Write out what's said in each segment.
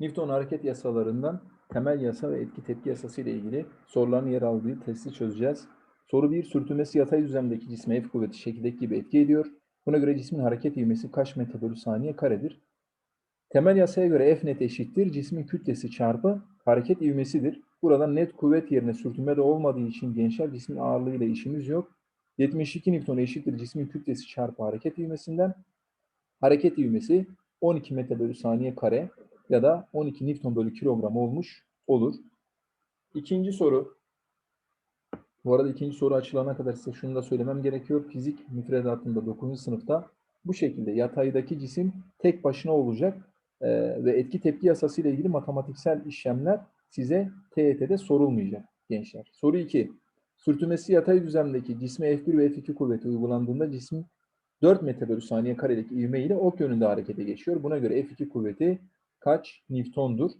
Newton hareket yasalarından temel yasa ve etki tepki yasası ile ilgili soruların yer aldığı testi çözeceğiz. Soru 1. Sürtünmesi yatay düzlemdeki cisme F kuvveti şekildeki gibi etki ediyor. Buna göre cismin hareket ivmesi kaç metre bölü saniye karedir? Temel yasaya göre F net eşittir. Cismin kütlesi çarpı hareket ivmesidir. Burada net kuvvet yerine sürtünme de olmadığı için gençler cismin ağırlığıyla işimiz yok. 72 Newton eşittir cismin kütlesi çarpı hareket ivmesinden. Hareket ivmesi 12 metre bölü saniye kare ya da 12 Newton bölü kilogram olmuş olur. İkinci soru. Bu arada ikinci soru açılana kadar size şunu da söylemem gerekiyor. Fizik müfredatında 9. sınıfta bu şekilde yataydaki cisim tek başına olacak Ee, ve etki tepki yasası ile ilgili matematiksel işlemler size TYT'de sorulmayacak gençler. Soru 2. Sürtünmesi yatay düzlemdeki cisme F1 ve F2 kuvveti uygulandığında cisim 4 metre bölü saniye karedeki ivme ile ok yönünde harekete geçiyor. Buna göre F2 kuvveti kaç Newton'dur?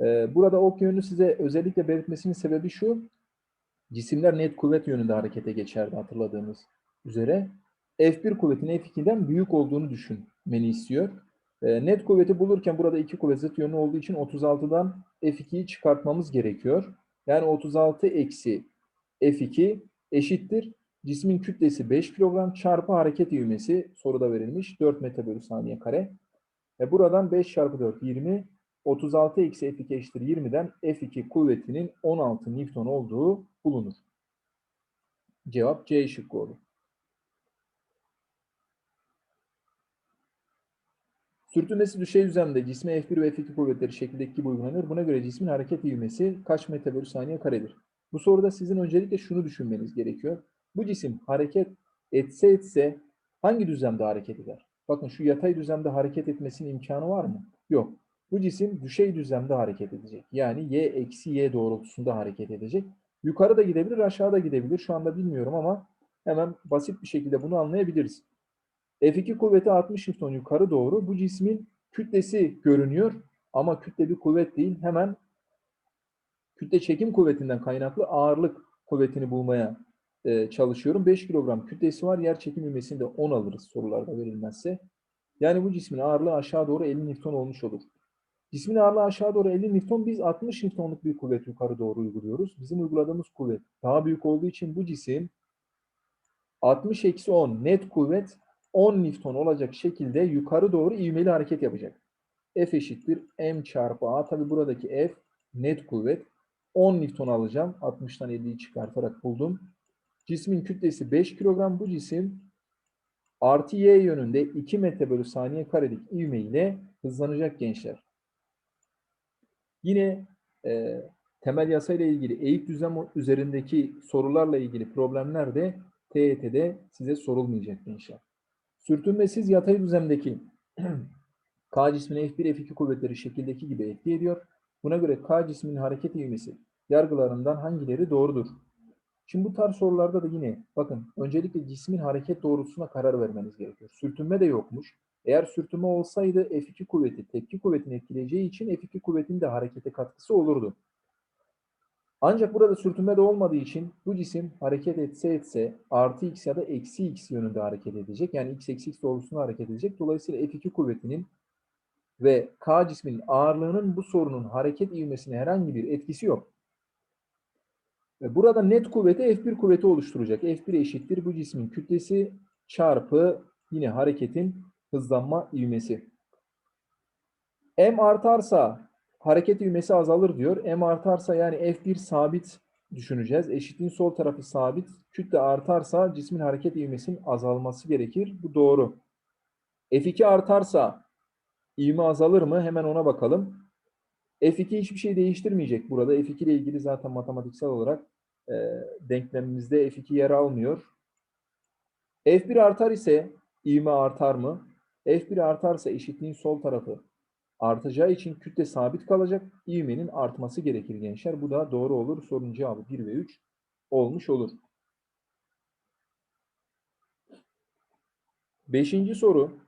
Ee, burada ok yönünü size özellikle belirtmesinin sebebi şu. Cisimler net kuvvet yönünde harekete geçerdi hatırladığınız üzere. F1 kuvvetin F2'den büyük olduğunu düşünmeni istiyor. Ee, net kuvveti bulurken burada iki kuvvet zıt yönlü olduğu için 36'dan F2'yi çıkartmamız gerekiyor. Yani 36 eksi F2 eşittir. Cismin kütlesi 5 kilogram çarpı hareket ivmesi soruda verilmiş 4 metre bölü saniye kare. Ve buradan 5 çarpı 4 20 36 eksi F2 eşittir 20'den F2 kuvvetinin 16 Newton olduğu bulunur. Cevap C şıkkı olur. Sürtünmesi düşey düzlemde cisme F1 ve F2 kuvvetleri şekildeki gibi uygulanır. Buna göre cismin hareket ivmesi kaç metre bölü saniye karedir? Bu soruda sizin öncelikle şunu düşünmeniz gerekiyor. Bu cisim hareket etse etse hangi düzlemde hareket eder? Bakın şu yatay düzlemde hareket etmesinin imkanı var mı? Yok. Bu cisim düşey düzlemde hareket edecek. Yani y eksi y doğrultusunda hareket edecek. Yukarı da gidebilir, aşağı da gidebilir. Şu anda bilmiyorum ama hemen basit bir şekilde bunu anlayabiliriz. F2 kuvveti 60 Newton yukarı doğru. Bu cismin kütlesi görünüyor ama kütle bir kuvvet değil. Hemen kütle çekim kuvvetinden kaynaklı ağırlık kuvvetini bulmaya e, çalışıyorum. 5 kilogram kütlesi var. Yer çekim ivmesini de 10 alırız sorularda verilmezse. Yani bu cismin ağırlığı aşağı doğru 50 Newton olmuş olur. Cismin ağırlığı aşağı doğru 50 Newton. Biz 60 Newton'luk bir kuvvet yukarı doğru uyguluyoruz. Bizim uyguladığımız kuvvet daha büyük olduğu için bu cisim 60 eksi 10 net kuvvet 10 Newton olacak şekilde yukarı doğru ivmeli hareket yapacak. F eşittir M çarpı A. Tabi buradaki F net kuvvet. 10 Newton alacağım. 60'tan 50'yi çıkartarak buldum. Cismin kütlesi 5 kilogram. Bu cisim artı Y yönünde 2 metre bölü saniye karelik ivme ile hızlanacak gençler. Yine e, temel yasa ile ilgili eğik düzlem üzerindeki sorularla ilgili problemler de TYT'de size sorulmayacak gençler. Sürtünmesiz yatay düzlemdeki K cismine F1, F2 kuvvetleri şekildeki gibi etki ediyor. Buna göre K cisminin hareket ivmesi yargılarından hangileri doğrudur? Şimdi bu tarz sorularda da yine bakın öncelikle cismin hareket doğrultusuna karar vermeniz gerekiyor. Sürtünme de yokmuş. Eğer sürtünme olsaydı F2 kuvveti tepki kuvvetini etkileyeceği için F2 kuvvetinin de harekete katkısı olurdu. Ancak burada sürtünme de olmadığı için bu cisim hareket etse etse artı x ya da eksi x yönünde hareket edecek. Yani x eksi x doğrultusunda hareket edecek. Dolayısıyla F2 kuvvetinin ve K cisminin ağırlığının bu sorunun hareket ivmesine herhangi bir etkisi yok. Burada net kuvveti F1 kuvveti oluşturacak. F1 eşittir bu cismin kütlesi çarpı yine hareketin hızlanma ivmesi. M artarsa hareket ivmesi azalır diyor. M artarsa yani F1 sabit düşüneceğiz. Eşitliğin sol tarafı sabit. Kütle artarsa cismin hareket ivmesinin azalması gerekir. Bu doğru. F2 artarsa ivme azalır mı? Hemen ona bakalım. F2 hiçbir şey değiştirmeyecek burada. F2 ile ilgili zaten matematiksel olarak e, denklemimizde F2 yer almıyor. F1 artar ise ivme artar mı? F1 artarsa eşitliğin sol tarafı artacağı için kütle sabit kalacak. İvmenin artması gerekir gençler. Bu da doğru olur. Sorunun cevabı 1 ve 3 olmuş olur. Beşinci soru.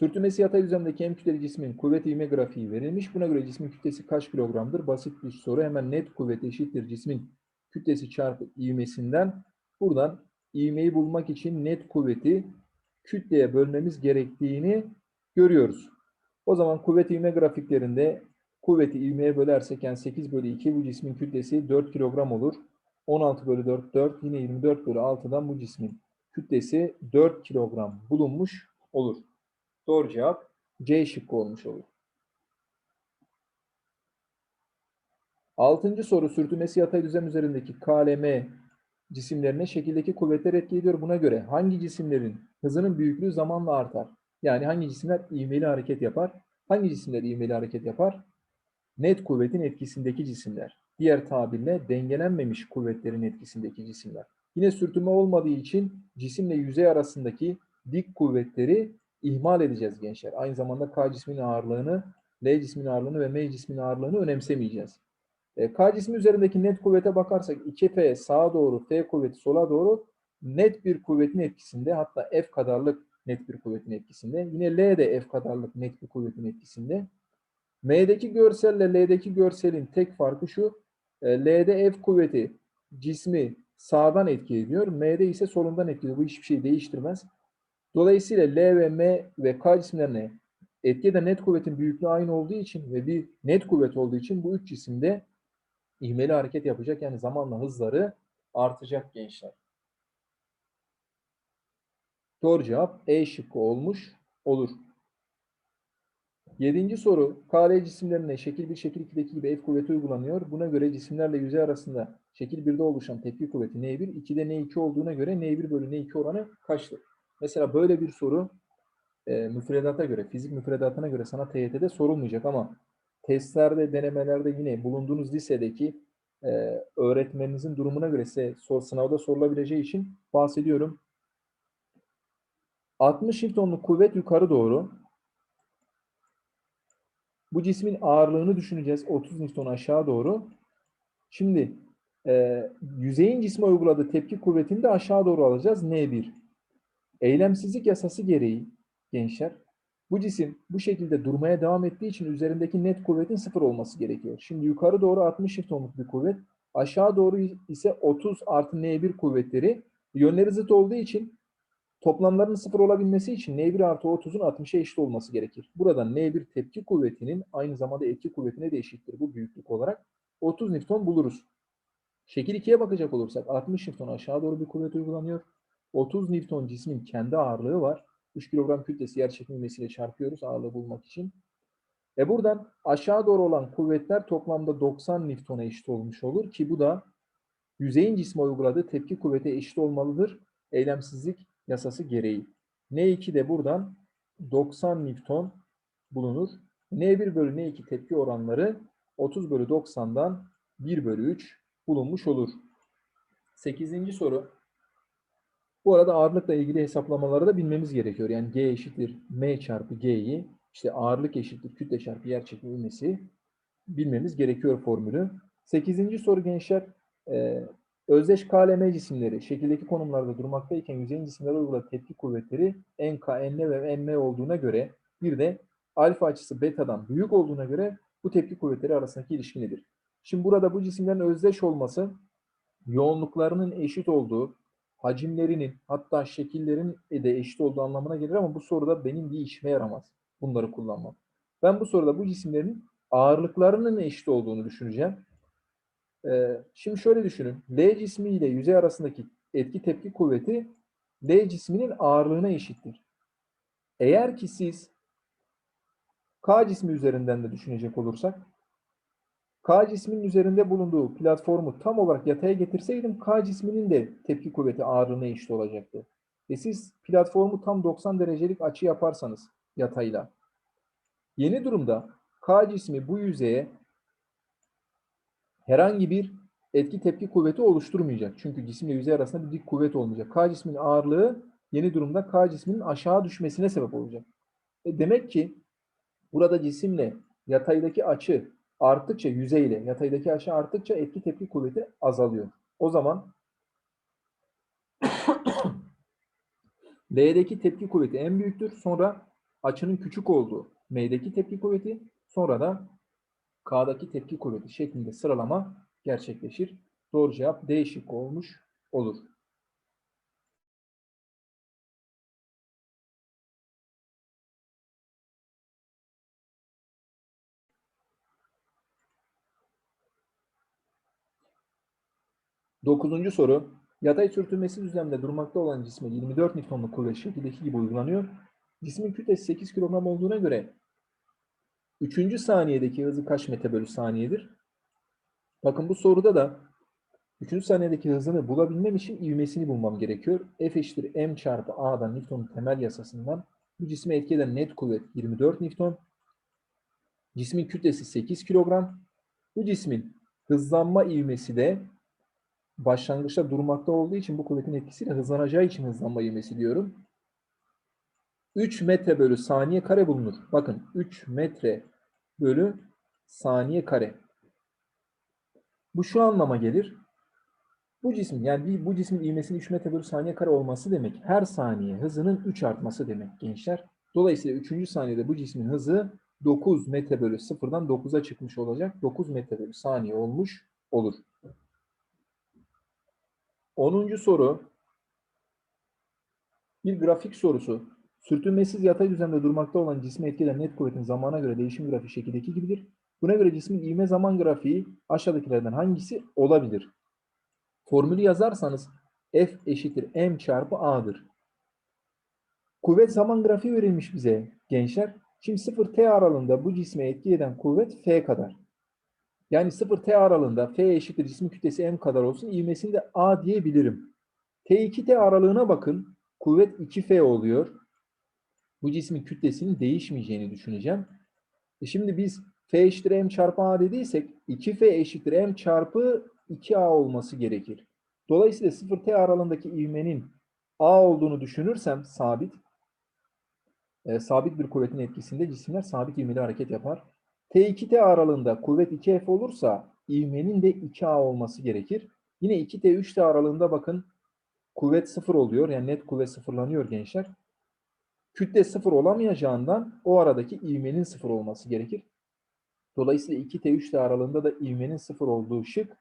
Sürtünmesi yatay düzlemdeki M kütleli cismin kuvvet ivme grafiği verilmiş. Buna göre cismin kütlesi kaç kilogramdır? Basit bir soru. Hemen net kuvvet eşittir cismin kütlesi çarpı ivmesinden. Buradan ivmeyi bulmak için net kuvveti kütleye bölmemiz gerektiğini görüyoruz. O zaman kuvvet ivme grafiklerinde kuvveti ivmeye bölersek yani 8 bölü 2 bu cismin kütlesi 4 kilogram olur. 16 bölü 4 4 yine 24 bölü 6'dan bu cismin kütlesi 4 kilogram bulunmuş olur. Doğru cevap C şıkkı olmuş olur. Altıncı soru sürtünmesi yatay düzlem üzerindeki KLM cisimlerine şekildeki kuvvetler etki ediyor. Buna göre hangi cisimlerin hızının büyüklüğü zamanla artar? Yani hangi cisimler ivmeli hareket yapar? Hangi cisimler ivmeli hareket yapar? Net kuvvetin etkisindeki cisimler. Diğer tabirle dengelenmemiş kuvvetlerin etkisindeki cisimler. Yine sürtünme olmadığı için cisimle yüzey arasındaki dik kuvvetleri ihmal edeceğiz gençler. Aynı zamanda K cisminin ağırlığını, L cisminin ağırlığını ve M cisminin ağırlığını önemsemeyeceğiz. E, K cismi üzerindeki net kuvvete bakarsak 2F sağa doğru, F kuvveti sola doğru net bir kuvvetin etkisinde hatta F kadarlık net bir kuvvetin etkisinde. Yine L de F kadarlık net bir kuvvetin etkisinde. M'deki görselle L'deki görselin tek farkı şu. e, L'de F kuvveti cismi sağdan etki ediyor. M'de ise solundan etki. Bu hiçbir şey değiştirmez. Dolayısıyla L ve M ve K cisimlerine etki eden net kuvvetin büyüklüğü aynı olduğu için ve bir net kuvvet olduğu için bu üç cisimde ivmeli hareket yapacak. Yani zamanla hızları artacak gençler. Doğru cevap E şıkkı olmuş olur. Yedinci soru. KL cisimlerine şekil 1, şekil 2'deki gibi F kuvveti uygulanıyor. Buna göre cisimlerle yüzey arasında şekil 1'de oluşan tepki kuvveti N1, 2'de N2 olduğuna göre N1 bölü N2 oranı kaçtır? Mesela böyle bir soru e, müfredata göre, fizik müfredatına göre sana TYT'de sorulmayacak ama testlerde, denemelerde yine bulunduğunuz lisedeki e, öğretmeninizin durumuna göre size sor, sınavda sorulabileceği için bahsediyorum. 60 Newton'luk kuvvet yukarı doğru. Bu cismin ağırlığını düşüneceğiz. 30 Newton aşağı doğru. Şimdi e, yüzeyin cisme uyguladığı tepki kuvvetini de aşağı doğru alacağız. N1. Eylemsizlik yasası gereği gençler bu cisim bu şekilde durmaya devam ettiği için üzerindeki net kuvvetin sıfır olması gerekiyor. Şimdi yukarı doğru 60 Newton'luk bir kuvvet. Aşağı doğru ise 30 artı N1 kuvvetleri yönleri zıt olduğu için toplamların sıfır olabilmesi için N1 artı 30'un 60'a eşit olması gerekir. Burada N1 tepki kuvvetinin aynı zamanda etki kuvvetine de eşittir bu büyüklük olarak. 30 Newton buluruz. Şekil 2'ye bakacak olursak 60 Newton aşağı doğru bir kuvvet uygulanıyor. 30 Newton cismin kendi ağırlığı var. 3 kilogram kütlesi yer çekilmesiyle çarpıyoruz ağırlığı bulmak için. E buradan aşağı doğru olan kuvvetler toplamda 90 Newton'a eşit olmuş olur ki bu da yüzeyin cisme uyguladığı tepki kuvvete eşit olmalıdır. Eylemsizlik yasası gereği. N2 de buradan 90 Newton bulunur. N1 bölü N2 tepki oranları 30 bölü 90'dan 1 bölü 3 bulunmuş olur. 8. soru. Bu arada ağırlıkla ilgili hesaplamaları da bilmemiz gerekiyor. Yani G eşittir M çarpı G'yi işte ağırlık eşittir kütle çarpı yer çekimi ivmesi bilmemiz gerekiyor formülü. 8. soru gençler. E, özdeş KLM cisimleri şekildeki konumlarda durmaktayken yüzeyin cisimlere uyguladığı tepki kuvvetleri NK, NL ve NM olduğuna göre bir de alfa açısı betadan büyük olduğuna göre bu tepki kuvvetleri arasındaki ilişki nedir? Şimdi burada bu cisimlerin özdeş olması yoğunluklarının eşit olduğu, hacimlerinin hatta şekillerin de eşit olduğu anlamına gelir ama bu soruda benim bir işime yaramaz bunları kullanmam. Ben bu soruda bu cisimlerin ağırlıklarının eşit olduğunu düşüneceğim. Ee, şimdi şöyle düşünün. L cismi ile yüzey arasındaki etki tepki kuvveti L cisminin ağırlığına eşittir. Eğer ki siz K cismi üzerinden de düşünecek olursak K cisminin üzerinde bulunduğu platformu tam olarak yataya getirseydim K cisminin de tepki kuvveti ağırlığına eşit olacaktı. Ve siz platformu tam 90 derecelik açı yaparsanız yatayla. Yeni durumda K cismi bu yüzeye herhangi bir etki tepki kuvveti oluşturmayacak. Çünkü cisimle yüzey arasında bir dik kuvvet olmayacak. K cisminin ağırlığı yeni durumda K cisminin aşağı düşmesine sebep olacak. E demek ki burada cisimle yataydaki açı arttıkça yüzeyle yataydaki açı arttıkça etki tepki kuvveti azalıyor. O zaman L'deki tepki kuvveti en büyüktür. Sonra açının küçük olduğu M'deki tepki kuvveti. Sonra da K'daki tepki kuvveti şeklinde sıralama gerçekleşir. Doğru cevap D şıkkı olmuş olur. Dokuzuncu soru. Yatay sürtünmesi düzlemde durmakta olan cisme 24 Newton'luk kuvvet şekildeki gibi uygulanıyor. Cismin kütlesi 8 kilogram olduğuna göre 3. saniyedeki hızı kaç metre bölü saniyedir? Bakın bu soruda da 3. saniyedeki hızını bulabilmem için ivmesini bulmam gerekiyor. F eşittir m çarpı a'dan Newton'un temel yasasından bu cisme etki eden net kuvvet 24 Newton. Cismin kütlesi 8 kilogram. Bu cismin hızlanma ivmesi de başlangıçta durmakta olduğu için bu kuvvetin etkisiyle hızlanacağı için hızlanma ivmesi diyorum. 3 metre bölü saniye kare bulunur. Bakın 3 metre bölü saniye kare. Bu şu anlama gelir. Bu cismin yani bu cismin ivmesinin 3 metre bölü saniye kare olması demek her saniye hızının 3 artması demek gençler. Dolayısıyla 3. saniyede bu cismin hızı 9 metre bölü 0'dan 9'a çıkmış olacak. 9 metre bölü saniye olmuş olur. 10. soru bir grafik sorusu. Sürtünmesiz yatay düzlemde durmakta olan cismi etkilen net kuvvetin zamana göre değişim grafiği şekildeki gibidir. Buna göre cismin ivme zaman grafiği aşağıdakilerden hangisi olabilir? Formülü yazarsanız F eşittir M çarpı A'dır. Kuvvet zaman grafiği verilmiş bize gençler. Şimdi 0T aralığında bu cisme etki eden kuvvet F kadar. Yani 0T aralığında F eşittir cismin kütlesi M kadar olsun. ivmesini de A diyebilirim. T2T aralığına bakın. Kuvvet 2F oluyor. Bu cismin kütlesinin değişmeyeceğini düşüneceğim. E şimdi biz F eşittir M çarpı A dediysek 2F eşittir M çarpı 2A olması gerekir. Dolayısıyla 0T aralığındaki ivmenin A olduğunu düşünürsem sabit, e, sabit bir kuvvetin etkisinde cisimler sabit ivmeli hareket yapar. T2T aralığında kuvvet 2F olursa ivmenin de 2A olması gerekir. Yine 2T3T aralığında bakın kuvvet 0 oluyor. Yani net kuvvet sıfırlanıyor gençler. Kütle 0 olamayacağından o aradaki ivmenin 0 olması gerekir. Dolayısıyla 2T3T aralığında da ivmenin 0 olduğu şık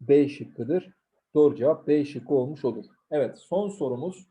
B şıkkıdır. Doğru cevap B şıkkı olmuş olur. Evet son sorumuz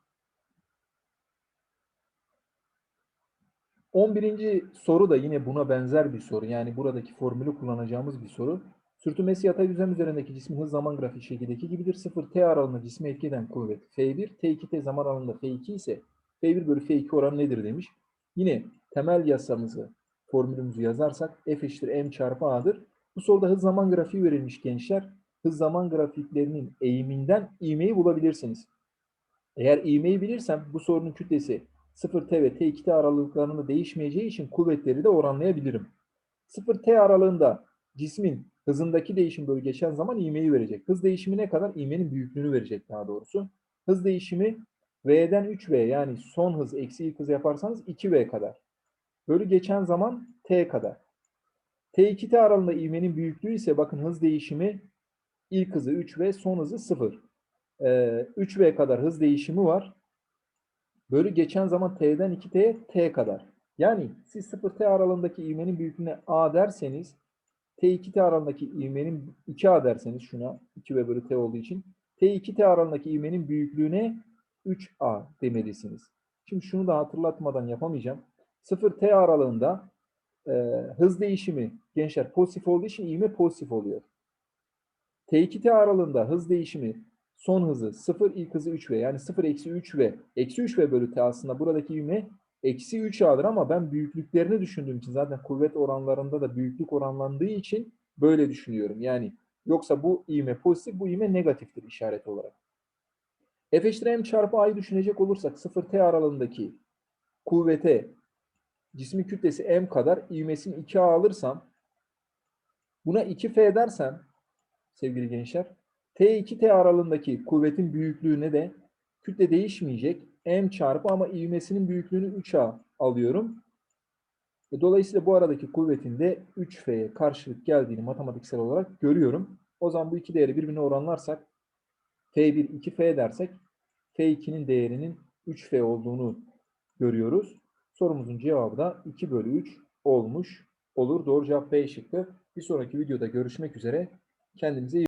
11. soru da yine buna benzer bir soru. Yani buradaki formülü kullanacağımız bir soru. Sürtünmesi yatay düzlem üzerindeki cismin hız zaman grafiği şekildeki gibidir. 0T aralığında cisme etki eden kuvvet F1, T2T zaman aralığında F2 ise F1 bölü F2 oranı nedir demiş. Yine temel yasamızı, formülümüzü yazarsak F eşittir M çarpı A'dır. Bu soruda hız zaman grafiği verilmiş gençler. Hız zaman grafiklerinin eğiminden ivmeyi bulabilirsiniz. Eğer ivmeyi bilirsem bu sorunun kütlesi 0T ve T2T aralıklarında değişmeyeceği için kuvvetleri de oranlayabilirim. 0T aralığında cismin hızındaki değişim bölü geçen zaman ivmeyi verecek. Hız değişimi ne kadar? İvmenin büyüklüğünü verecek daha doğrusu. Hız değişimi V'den 3V yani son hız eksi ilk hız yaparsanız 2V kadar. Bölü geçen zaman T kadar. T2T aralığında ivmenin büyüklüğü ise bakın hız değişimi ilk hızı 3V son hızı 0. Ee, 3V kadar hız değişimi var. Bölü geçen zaman T'den 2T'ye T kadar. Yani siz 0T aralığındaki ivmenin büyüklüğüne A derseniz T2T aralığındaki ivmenin 2A derseniz şuna 2V bölü T olduğu için T2T aralığındaki ivmenin büyüklüğüne 3A demelisiniz. Şimdi şunu da hatırlatmadan yapamayacağım. 0T aralığında e, hız değişimi gençler pozitif olduğu için ivme pozitif oluyor. T2T aralığında hız değişimi son hızı 0 ilk hızı 3V yani 0 eksi 3V eksi 3V bölü T aslında buradaki ivme eksi 3A'dır ama ben büyüklüklerini düşündüğüm için zaten kuvvet oranlarında da büyüklük oranlandığı için böyle düşünüyorum. Yani yoksa bu ivme pozitif bu ivme negatiftir işaret olarak. F m çarpı a'yı düşünecek olursak 0t aralığındaki kuvvete cismin kütlesi m kadar ivmesini 2a alırsam buna 2f dersem sevgili gençler t2t aralığındaki kuvvetin büyüklüğüne de kütle değişmeyecek m çarpı ama ivmesinin büyüklüğünü 3a alıyorum. Ve dolayısıyla bu aradaki kuvvetin de 3f'ye karşılık geldiğini matematiksel olarak görüyorum. O zaman bu iki değeri birbirine oranlarsak F1 2F dersek F2'nin değerinin 3F olduğunu görüyoruz. Sorumuzun cevabı da 2 bölü 3 olmuş olur. Doğru cevap B şıkkı. Bir sonraki videoda görüşmek üzere. Kendinize iyi